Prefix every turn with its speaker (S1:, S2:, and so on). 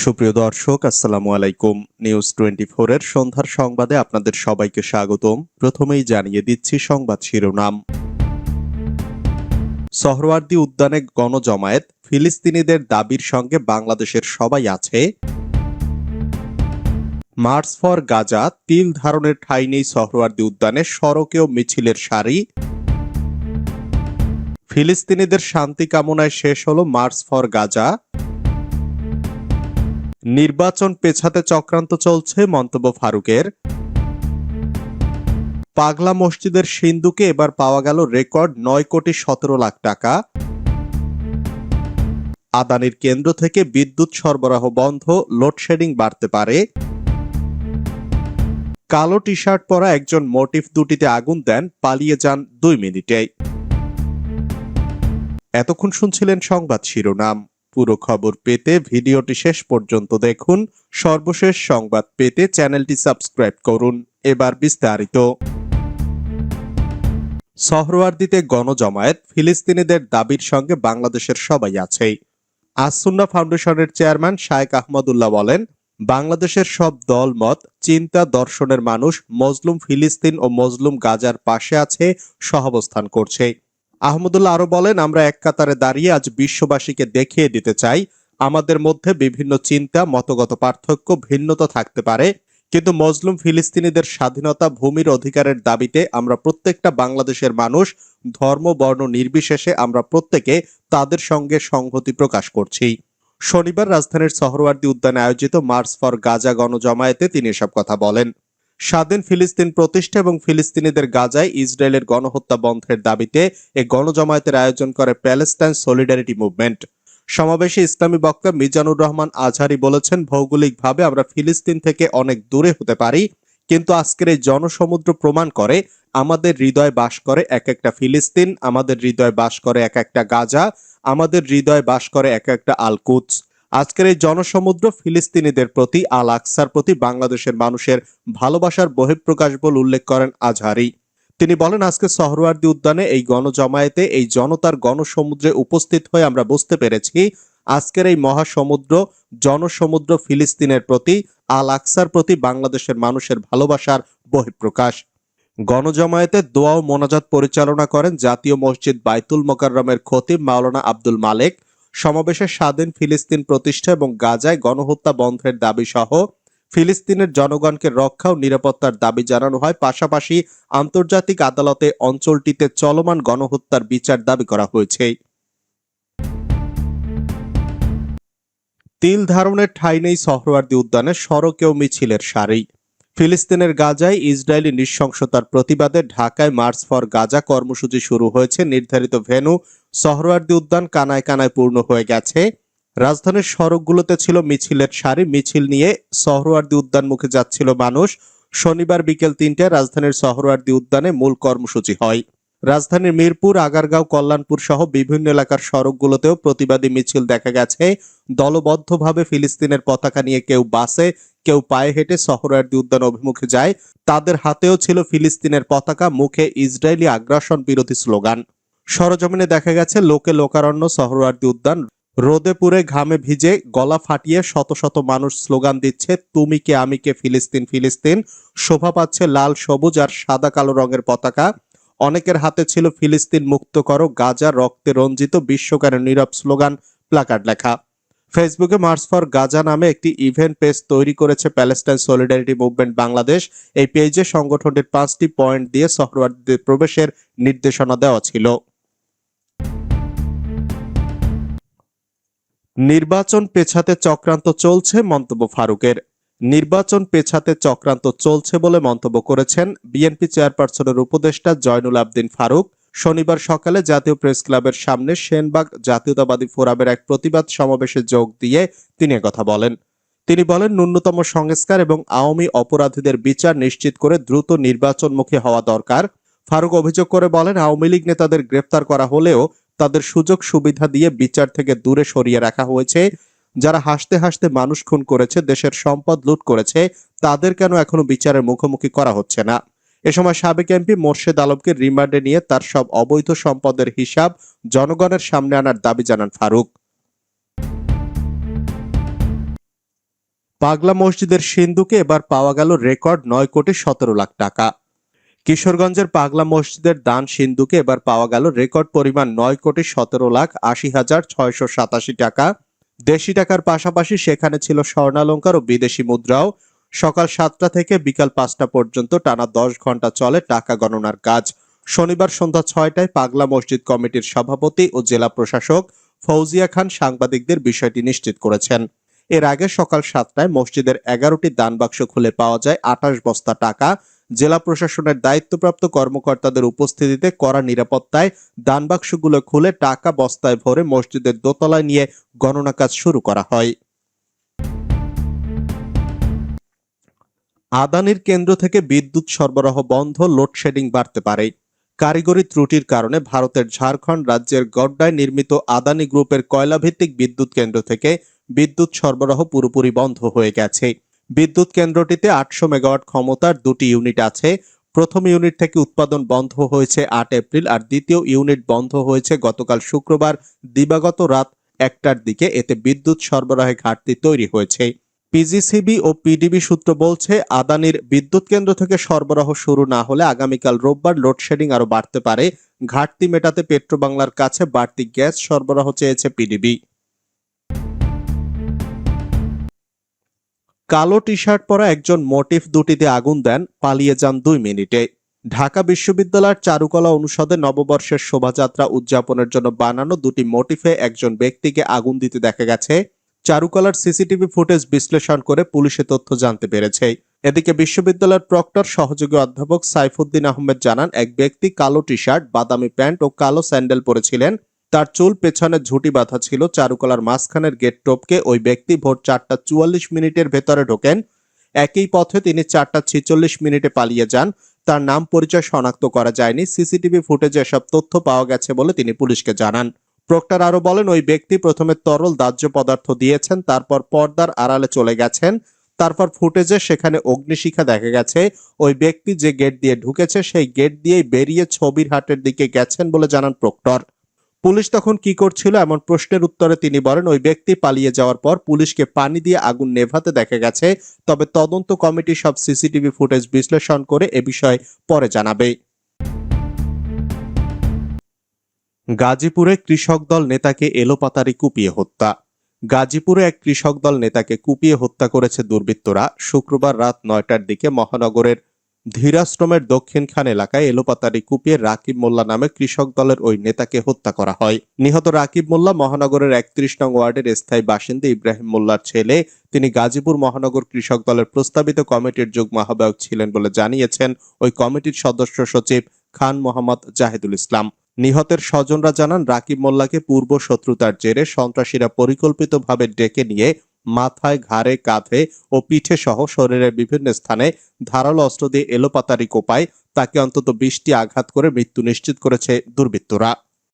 S1: সুপ্রিয় দর্শক, আসসালামু আলাইকুম। নিউজ টোয়েন্টি এর সন্ধ্যার সংবাদে আপনাদের সবাইকে স্বাগতম। প্রথমেই জানিয়ে দিচ্ছি সংবাদ শিরোনাম। সহরওয়ার্দী উদ্যানে গণজমায়েত, ফিলিস্তিনিদের দাবির সঙ্গে বাংলাদেশের সবাই আছে। মার্চ ফর গাজা তিল ধারণের ঠাঁই নেই সহরওয়ার্দী উদ্যানে সড়কেও মিছিলের সারি। ফিলিস্তিনিদের শান্তি কামনায় শেষ হল মার্চ ফর গাজা নির্বাচন পেছাতে চক্রান্ত চলছে মন্তব্য ফারুকের। পাগলা মসজিদের সিন্ধুকে এবার পাওয়া গেল রেকর্ড নয় কোটি সতেরো লাখ টাকা। আদানির কেন্দ্র থেকে বিদ্যুৎ সরবরাহ বন্ধ, লোডশেডিং বাড়তে পারে। কালো টি শার্ট পরা একজন মোটিফ দুটিতে আগুন দেন, পালিয়ে যান দুই মিনিটে এতক্ষণ শুনছিলেন সংবাদ শিরোনাম। পুরো খবর পেতে ভিডিওটি শেষ পর্যন্ত দেখুন। সর্বশেষ সংবাদ পেতে চ্যানেলটি সাবস্ক্রাইব করুন। এবার বিস্তারিত। সহরওয়ার্দিতে গণজমায়েত, ফিলিস্তিনিদের দাবির সঙ্গে বাংলাদেশের সবাই আছে। আসুন্না ফাউন্ডেশনের চেয়ারম্যান শায়েক আহমদুল্লাহ বলেন, বাংলাদেশের সব দল মত চিন্তা দর্শনের মানুষ মজলুম ফিলিস্তিন ও মজলুম গাজার পাশে আছে, সহাবস্থান করছে। আহমদুল্লাহ আরও বলেন, আমরা এক কাতারে দাঁড়িয়ে আজ বিশ্ববাসীকে দেখিয়ে দিতে চাই। আমাদের মধ্যে বিভিন্ন চিন্তা, মতগত পার্থক্য ভিন্নতা থাকতে পারে। কিন্তু মজলুম ফিলিস্তিনিদের স্বাধীনতা ভূমির অধিকারের দাবিতে আমরা প্রত্যেকটা বাংলাদেশের মানুষ, ধর্ম, বর্ণ নির্বিশেষে আমরা প্রত্যেকে তাদের সঙ্গে সংহতি প্রকাশ করছি। শনিবার রাজধানীর সহরওয়ার্দী উদ্যানে আয়োজিত মার্চ ফর গাজা গণজমায়েতে তিনি এসব কথা বলেন। স্বাধীন ফিলিস্তিন প্রতিষ্ঠা এবং ফিলিস্তিনিদের গাজায় ইসরায়েলের গণহত্যা বন্ধের দাবিতে এ গণজমায়েতের আয়োজন করে প্যালেস্টাইন সলিডারিটি মুভমেন্ট। সমাবেশে ইসলামী বক্তা মিজানুর রহমান আজহারি বলেছেন, ভৌগোলিকভাবে আমরা ফিলিস্তিন থেকে অনেক দূরে হতে পারি, কিন্তু আজকের এই জনসমুদ্র প্রমাণ করে আমাদের হৃদয় বাস করে এক একটা ফিলিস্তিন, আমাদের হৃদয় বাস করে এক একটা গাজা, আমাদের হৃদয় বাস করে এক একটা আলকুৎস আজকের এই জনসমুদ্র ফিলিস্তিনিদের প্রতি আল আকসার প্রতি, বাংলাদেশের মানুষের ভালোবাসার বহিঃপ্রকাশ বলে উল্লেখ করেন আজহারি। তিনি বলেন, আজকে সহরওয়ার্দী উদ্যানে এই গণজমায়েতে, এই জনতার গণসমুদ্রে উপস্থিত হয়ে আমরা বুঝতে পেরেছি, আজকের এই মহাসমুদ্র জনসমুদ্র ফিলিস্তিনের প্রতি আল আকসার প্রতি, বাংলাদেশের মানুষের ভালোবাসার বহিঃপ্রকাশ। গণজমায়েতে দোয়া ও মোনাজাত পরিচালনা করেন জাতীয় মসজিদ বাইতুল মোকাররমের খতিব মাওলানা আব্দুল মালেক সমাবেশে স্বাধীন ফিলিস্তিন প্রতিষ্ঠা এবং গাজায় গণহত্যা বন্ধের দাবি সহ ফিলিস্তিনের জনগণকে রক্ষা ও নিরাপত্তার দাবি জানানো হয়। পাশাপাশি আন্তর্জাতিক আদালতে অঞ্চলটিতে চলমান গণহত্যার বিচার দাবি করা হয়েছে। তিল ধারণের ঠাঁই নেই সহরওয়ার্দী উদ্যানে সড়কেও মিছিলের সারি। ফিলিস্তিনের গাজায় ইসরায়েলি নৃশংসতার প্রতিবাদে ঢাকায় মার্চ ফর গাজা কর্মসূচি শুরু হয়েছে। নির্ধারিত ভেন্যু সহরওয়ার্দী উদ্যান কানায় কানায় পূর্ণ হয়ে গেছে। রাজধানীর সড়কগুলোতে ছিল মিছিলের সারি। মিছিল নিয়ে সহরওয়ার্দী উদ্যান মুখে যাচ্ছিল মানুষ। শনিবার বিকেল তিনটায় রাজধানীর সহরওয়ার্দী উদ্যানে মূল কর্মসূচি হয়। রাজধানীর মিরপুর, আগারগাঁও, কল্যাণপুর সহ বিভিন্ন এলাকার সড়কগুলোতেও প্রতিবাদী মিছিল দেখা গেছে। দলবদ্ধভাবে ফিলিস্তিনের পতাকা নিয়ে কেউ বাসে কেউ পায়ে হেঁটে সহরওয়ার্দী উদ্যান অভিমুখে যায়, তাদের হাতেও ছিল ফিলিস্তিনের পতাকা, মুখে ইসরায়েলি আগ্রাসন বিরোধী স্লোগান। সরজমিনে দেখা গেছে লোকে লোকারণ্য সহরওয়ার্দী উদ্যান রোদে পুড়ে ঘামে ভিজে গলা ফাটিয়ে শত শত মানুষ স্লোগান দিচ্ছে, তুমি কে, আমি কে, ফিলিস্তিন ফিলিস্তিন। শোভা পাচ্ছে লাল, সবুজ আর সাদা কালো রঙের পতাকা। অনেকের হাতে ছিল ফিলিস্তিন মুক্ত করো, গাজা রক্তে রঞ্জিত, বিশ্বকারের নীরব স্লোগান, প্লাকার্ড লেখা। ফেসবুকে মার্চ ফর গাজা নামে একটি ইভেন্ট পেজ তৈরি করেছে প্যালেস্টাইন সলিডারিটি মুভমেন্ট বাংলাদেশ। এই পেজে সংগঠনটির পাঁচটি পয়েন্ট দিয়ে সহরওয়ার্দীতে প্রবেশের নির্দেশনা দেওয়া ছিল। নির্বাচন পেছাতে চক্রান্ত চলছে মন্তব্য ফারুকের। নির্বাচন পেছাতে চক্রান্ত চলছে বলে মন্তব্য করেছেন বিএনপি চেয়ারপারসনের উপদেষ্টা জয়নুল আবদিন ফারুক। শনিবার সকালে জাতীয় প্রেস ক্লাবের সামনে সেনবাগ জাতীয়তাবাদী ফোরামের এক প্রতিবাদ সমাবেশে যোগ দিয়ে তিনি কথা বলেন। তিনি বলেন, ন্যূনতম সংস্কার এবং আওয়ামী অপরাধীদের বিচার নিশ্চিত করে দ্রুত নির্বাচনমুখী হওয়া দরকার। ফারুক অভিযোগ করে বলেন, আওয়ামী লীগ নেতাদের গ্রেফতার করা হলেও তাদের সুযোগ সুবিধা দিয়ে বিচার থেকে দূরে সরিয়ে রাখা হয়েছে। যারা হাসতে হাসতে মানুষ খুন করেছে, দেশের সম্পদ লুট করেছে, তাদের কেন এখনও বিচারের মুখোমুখি করা হচ্ছে না? এ সময় সাবেক এমপি মোর্শেদ আলমকে রিমান্ডে নিয়ে তার সব অবৈধ সম্পদের হিসাব জনগণের সামনে আনার দাবি জানান ফারুক। পাগলা মসজিদের সিন্ধুকে এবার পাওয়া গেল রেকর্ড নয় কোটি সতেরো লাখ টাকা। কিশোরগঞ্জের পাগলা মসজিদের দান সিন্ধুকে এবার পাওয়া গেল রেকর্ড পরিমাণ নয় কোটি সতেরো লাখ আশি হাজার ছয়শো সাতাশি টাকা। দেশি টাকার পাশাপাশি সেখানে ছিল স্বর্ণালঙ্কার ও বিদেশি মুদ্রাও। সকাল সাতটা থেকে বিকাল পাঁচটা পর্যন্ত টানা দশ ঘণ্টা চলে টাকা গণনার কাজ। শনিবার সন্ধ্যা ছয়টায় পাগলা মসজিদ কমিটির সভাপতি ও জেলা প্রশাসক ফৌজিয়া খান সাংবাদিকদের বিষয়টি নিশ্চিত করেছেন। এর আগে সকাল সাতটায় মসজিদের এগারোটি দান বাক্স খুলে পাওয়া যায় আঠাশ বস্তা টাকা। জেলা প্রশাসনের দায়িত্বপ্রাপ্ত কর্মকর্তাদের উপস্থিতিতে কড়া নিরাপত্তায় দান বাক্সগুলো খুলে টাকা বস্তায় ভরে মসজিদের দোতলায় নিয়ে গণনা কাজ শুরু করা হয়। আদানির কেন্দ্র থেকে বিদ্যুৎ সরবরাহ বন্ধ, লোডশেডিং বাড়তে পারে। কারিগরি ত্রুটির কারণে ভারতের ঝাড়খণ্ড রাজ্যের গড্ডায় নির্মিত আদানি গ্রুপের কয়লাভিত্তিক বিদ্যুৎ কেন্দ্র থেকে বিদ্যুৎ সরবরাহ পুরোপুরি বন্ধ হয়ে গেছে। বিদ্যুৎ কেন্দ্রটিতে আটশো মেগাওয়াট ক্ষমতার দুটি ইউনিট আছে। প্রথম ইউনিট থেকে উৎপাদন বন্ধ হয়েছে আট এপ্রিল আর দ্বিতীয় ইউনিট বন্ধ হয়েছে গতকাল শুক্রবার, দিবাগত রাত একটার দিকে। এতে বিদ্যুৎ সরবরাহে ঘাটতি তৈরি হয়েছে। পিজিসিবি ও পিডিবি সূত্র বলছে, আদানির বিদ্যুৎ কেন্দ্র থেকে সরবরাহ শুরু না হলে আগামীকাল রোববার লোডশেডিং আরও বাড়তে পারে। ঘাটতি মেটাতে পেট্রোবাংলার কাছে বাড়তি গ্যাস সরবরাহ চেয়েছে পিডিবি কালো টি শার্ট পরা একজন মোটিফ দুটিতে আগুন দেন, পালিয়ে যান দুই মিনিটে। ঢাকা বিশ্ববিদ্যালয়ের চারুকলা অনুষদে নববর্ষের শোভাযাত্রা উদযাপনের জন্য বানানো দুটি মোটিফে একজন ব্যক্তিকে আগুন দিতে দেখা গেছে। চারুকলার সিসিটিভি ফুটেজ বিশ্লেষণ করে পুলিশে তথ্য জানতে পেরেছে। এদিকে বিশ্ববিদ্যালয়ের প্রক্টর, সহযোগী অধ্যাপক সাইফুদ্দিন আহমেদ জানান, এক ব্যক্তি কালো টি শার্ট বাদামি প্যান্ট ও কালো স্যান্ডেল পরেছিলেন। তার চুল পেছনে ঝুঁটি বাঁধা ছিল। চারুকলার মাঝখানের গেট টপকে ওই ব্যক্তি ভোর চারটা চুয়াল্লিশ মিনিটের ভেতরে ঢোকেন। একই পথে তিনি চারটা ছিচল্লিশ মিনিটে পালিয়ে যান। তার নাম পরিচয় শনাক্ত করা যায়নি। সিসিটিভি ফুটেজে এসব তথ্য পাওয়া গেছে বলে তিনি পুলিশকে জানান। প্রক্টর আরও বলেন, ওই ব্যক্তি প্রথমে তরল দাহ্য পদার্থ দিয়েছেন, তারপর পর্দার আড়ালে চলে গেছেন, তারপর ফুটেজে সেখানে অগ্নিশিখা দেখা গেছে। ওই ব্যক্তি যে গেট দিয়ে ঢুকেছে, সেই গেট দিয়েই বেরিয়ে ছবির হাটের দিকে গেছেন বলে জানান প্রক্টর। পুলিশ তখন কি করছিল, এমন প্রশ্নের উত্তরে তিনি বলেন, ওই ব্যক্তি পালিয়ে যাওয়ার পর পুলিশকে পানি দিয়ে আগুন নেভাতে দেখা গেছে, তবে তদন্ত কমিটি সব সিসিটিভি ফুটেজ বিশ্লেষণ করে এ বিষয়ে পরে জানাবে। গাজীপুরে কৃষক দল নেতাকে এলোপাতারি কুপিয়ে হত্যা। গাজীপুরে এক কৃষক দল নেতাকে কুপিয়ে হত্যা করেছে দুর্বৃত্তরা। শুক্রবার রাত নয়টার দিকে মহানগরের ধীরাশ্রমের দক্ষিণখান এলাকায় এলোপাতারি কুপিয়ে রাকিব মোল্লা নামে কৃষক দলের ওই নেতাকে হত্যা করা হয়। নিহত রাকিব মোল্লা মহানগরের একত্রিশ নং ওয়ার্ডের স্থায়ী বাসিন্দা ইব্রাহিম মোল্লার ছেলে। তিনি গাজীপুর মহানগর কৃষক দলের প্রস্তাবিত কমিটির যুগ্ম আহ্বায়ক ছিলেন বলে জানিয়েছেন ওই কমিটির সদস্য সচিব খান মোহাম্মদ জাহিদুল ইসলাম। নিহতের স্বজনরা জানান, রাকিব মোল্লাকে পূর্ব শত্রুতার জেরে সন্ত্রাসীরা পরিকল্পিতভাবে ডেকে নিয়ে মাথায় ঘাড়ে, কাঁধে ও পিঠে সহ শরীরের বিভিন্ন স্থানে ধারালো অস্ত্র দিয়ে এলোপাতারি কোপায় তাকে অন্তত বিশটি আঘাত করে মৃত্যু নিশ্চিত করেছে দুর্বৃত্তরা।